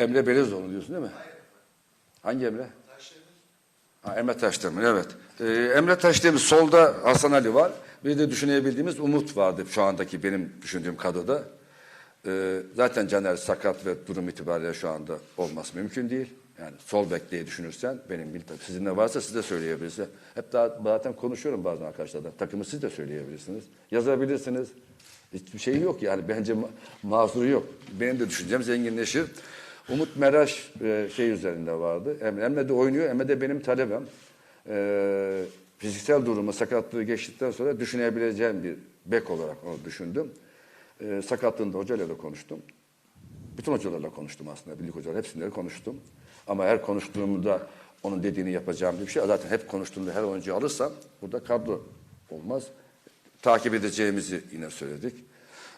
Emre Belezoğlu diyorsun değil mi? Hangi Emre? Ha, Emre Taşdemir evet. Ee, Emre Taşdemir solda Hasan Ali var. Bir de düşünebildiğimiz Umut vardı şu andaki benim düşündüğüm kadroda. Ee, zaten Caner sakat ve durum itibariyle şu anda olması mümkün değil. Yani sol bek diye düşünürsen benim bir sizin de varsa siz de söyleyebilirsiniz. Hep daha zaten konuşuyorum bazen arkadaşlarla. Takımı siz de söyleyebilirsiniz. Yazabilirsiniz. Hiçbir şey yok yani bence ma- mazuru yok. Benim de düşüncem zenginleşir. Umut Meraş e, şey üzerinde vardı. Emre, de oynuyor. Emre de benim talebem. E, fiziksel durumu, sakatlığı geçtikten sonra düşünebileceğim bir bek olarak onu düşündüm. E, sakatlığında hocayla da konuştum. Bütün hocalarla konuştum aslında. Birlik hocalar hepsiyle konuştum. Ama her konuştuğumda onun dediğini yapacağım diye bir şey. Zaten hep konuştuğumda her oyuncuyu alırsam burada kadro olmaz. Takip edeceğimizi yine söyledik.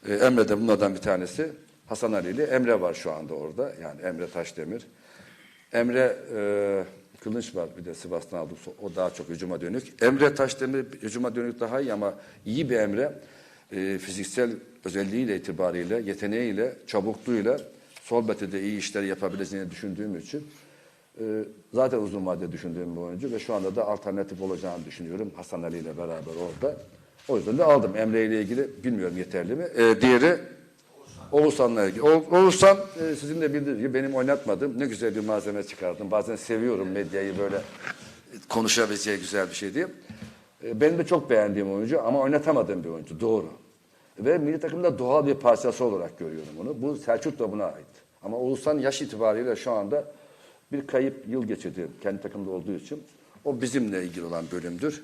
Ee, Emre de bunlardan bir tanesi. Hasan Ali ile Emre var şu anda orada. Yani Emre Taşdemir. Emre e, Kılınç var bir de Sivas'tan aldık. O daha çok hücuma dönük. Emre Taşdemir hücuma dönük daha iyi ama iyi bir Emre. E, fiziksel özelliğiyle itibariyle, yeteneğiyle, çabukluğuyla sol de iyi işler yapabileceğini düşündüğüm için e, zaten uzun vadede düşündüğüm bir oyuncu ve şu anda da alternatif olacağını düşünüyorum Hasan Ali ile beraber orada. O yüzden de aldım. Emre ile ilgili bilmiyorum yeterli mi. E, diğeri Oğuzhan'la ilgili. Oğuzhan e, sizin de bildiğiniz gibi benim oynatmadım. Ne güzel bir malzeme çıkardım. Bazen seviyorum medyayı böyle konuşabileceği güzel bir şey diye. E, benim de çok beğendiğim oyuncu ama oynatamadığım bir oyuncu. Doğru. Ve milli takımda doğal bir parçası olarak görüyorum onu. Bu Selçuk da buna ait. Ama Oğuzhan yaş itibariyle şu anda bir kayıp yıl geçirdi kendi takımda olduğu için. O bizimle ilgili olan bölümdür.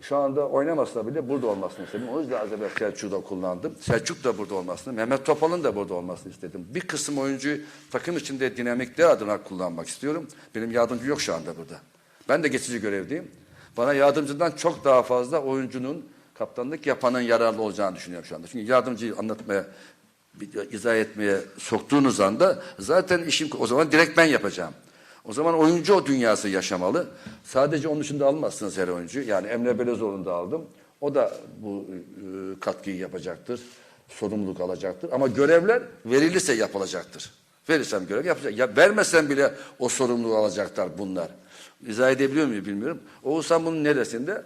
Şu anda oynamasa bile burada olmasını istedim. O yüzden az Selçuk'u kullandım. Selçuk da burada olmasını, Mehmet Topal'ın da burada olmasını istedim. Bir kısım oyuncuyu takım içinde dinamikliği adına kullanmak istiyorum. Benim yardımcı yok şu anda burada. Ben de geçici görevdeyim. Bana yardımcıdan çok daha fazla oyuncunun kaptanlık yapanın yararlı olacağını düşünüyorum şu anda. Çünkü yardımcıyı anlatmaya, izah etmeye soktuğunuz anda zaten işim o zaman direkt ben yapacağım. O zaman oyuncu o dünyası yaşamalı. Sadece onun dışında almazsınız her oyuncu. Yani Emre Belezoğlu'nu da aldım. O da bu e, katkıyı yapacaktır. Sorumluluk alacaktır. Ama görevler verilirse yapılacaktır. Verirsem görev yapacak. Ya vermesem bile o sorumluluğu alacaklar bunlar. İzah edebiliyor muyum bilmiyorum. Oğuzhan bunun neresinde?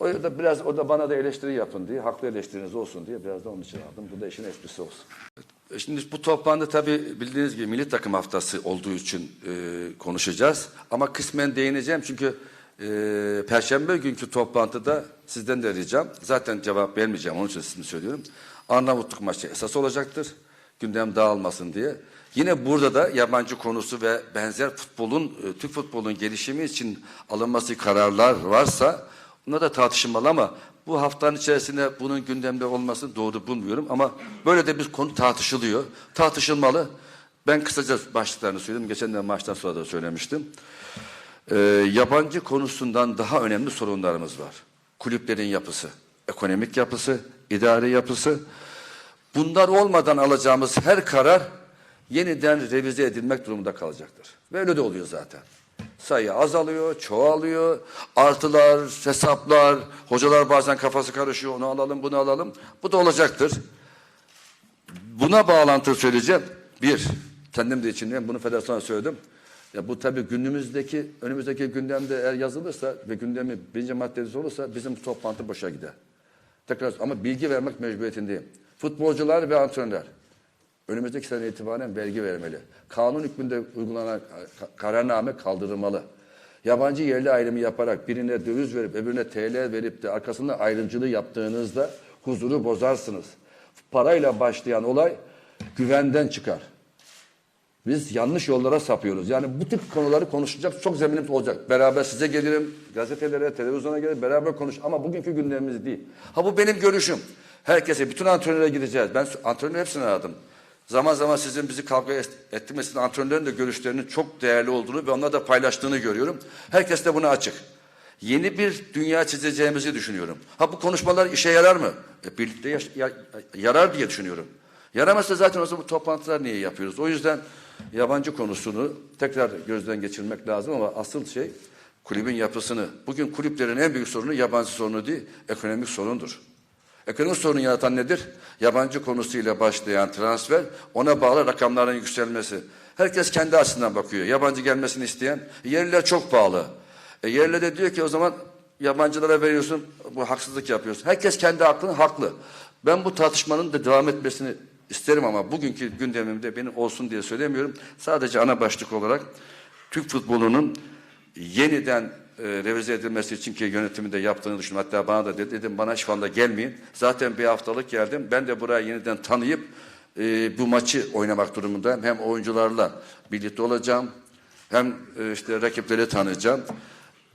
O da biraz o da bana da eleştiri yapın diye, haklı eleştiriniz olsun diye biraz da onun için aldım. Bu da işin esprisi olsun. E Şimdi bu toplantıda tabii bildiğiniz gibi milli takım haftası olduğu için e, konuşacağız. Ama kısmen değineceğim çünkü e, Perşembe günkü toplantıda sizden de ricam, zaten cevap vermeyeceğim onun için sizin söylüyorum. Arnavutluk maçı esas olacaktır. Gündem dağılmasın diye. Yine burada da yabancı konusu ve benzer futbolun, e, Türk futbolun gelişimi için alınması kararlar varsa bunlar da tartışılmalı ama bu haftanın içerisinde bunun gündemde olmasını doğru bulmuyorum ama böyle de bir konu tartışılıyor. Tartışılmalı. Ben kısaca başlıklarını söyleyeyim. Geçen de maçtan sonra da söylemiştim. Ee, yabancı konusundan daha önemli sorunlarımız var. Kulüplerin yapısı, ekonomik yapısı, idari yapısı. Bunlar olmadan alacağımız her karar yeniden revize edilmek durumunda kalacaktır. Ve öyle de oluyor zaten. Sayı azalıyor, çoğalıyor, artılar, hesaplar, hocalar bazen kafası karışıyor, onu alalım, bunu alalım. Bu da olacaktır. Buna bağlantı söyleyeceğim. Bir, kendim de içindeyim, bunu federasyona söyledim. Ya bu tabii günümüzdeki, önümüzdeki gündemde eğer yazılırsa ve gündemi birinci maddesi olursa bizim toplantı boşa gider. Tekrar ama bilgi vermek mecburiyetindeyim. Futbolcular ve antrenörler önümüzdeki sene itibaren vergi vermeli. Kanun hükmünde uygulanan ka- kararname kaldırılmalı. Yabancı yerli ayrımı yaparak birine döviz verip öbürüne TL verip de arkasında ayrımcılığı yaptığınızda huzuru bozarsınız. Parayla başlayan olay güvenden çıkar. Biz yanlış yollara sapıyoruz. Yani bu tip konuları konuşacak çok zeminimiz olacak. Beraber size gelirim, gazetelere, televizyona gelirim, beraber konuş. Ama bugünkü gündemimiz değil. Ha bu benim görüşüm. Herkese, bütün antrenöre gideceğiz. Ben antrenör hepsini aradım. Zaman zaman sizin bizi kavga et- ettirmesinin antrenörlerin de görüşlerinin çok değerli olduğunu ve onlar da paylaştığını görüyorum. Herkes de buna açık. Yeni bir dünya çizeceğimizi düşünüyorum. Ha bu konuşmalar işe yarar mı? E, birlikte yaş- ya- yarar diye düşünüyorum. Yaramazsa zaten o zaman bu toplantılar niye yapıyoruz? O yüzden yabancı konusunu tekrar gözden geçirmek lazım ama asıl şey kulübün yapısını. Bugün kulüplerin en büyük sorunu yabancı sorunu değil, ekonomik sorundur. Ekonomik sorun yaratan nedir? Yabancı konusuyla başlayan transfer, ona bağlı rakamların yükselmesi. Herkes kendi açısından bakıyor. Yabancı gelmesini isteyen. Yerliler çok pahalı. E, yerliler de diyor ki o zaman yabancılara veriyorsun, bu haksızlık yapıyorsun. Herkes kendi aklını haklı. Ben bu tartışmanın da devam etmesini isterim ama bugünkü gündemimde benim olsun diye söylemiyorum. Sadece ana başlık olarak Türk futbolunun yeniden e, revize edilmesi için ki yönetiminde yaptığını düşünüyorum. Hatta bana da dedi, dedim bana şu anda gelmeyin. Zaten bir haftalık geldim. Ben de burayı yeniden tanıyıp e, bu maçı oynamak durumundayım. Hem oyuncularla birlikte olacağım. Hem e, işte rakipleri tanıyacağım.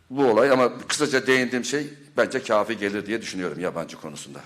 Bu olay ama kısaca değindiğim şey bence kafi gelir diye düşünüyorum yabancı konusunda.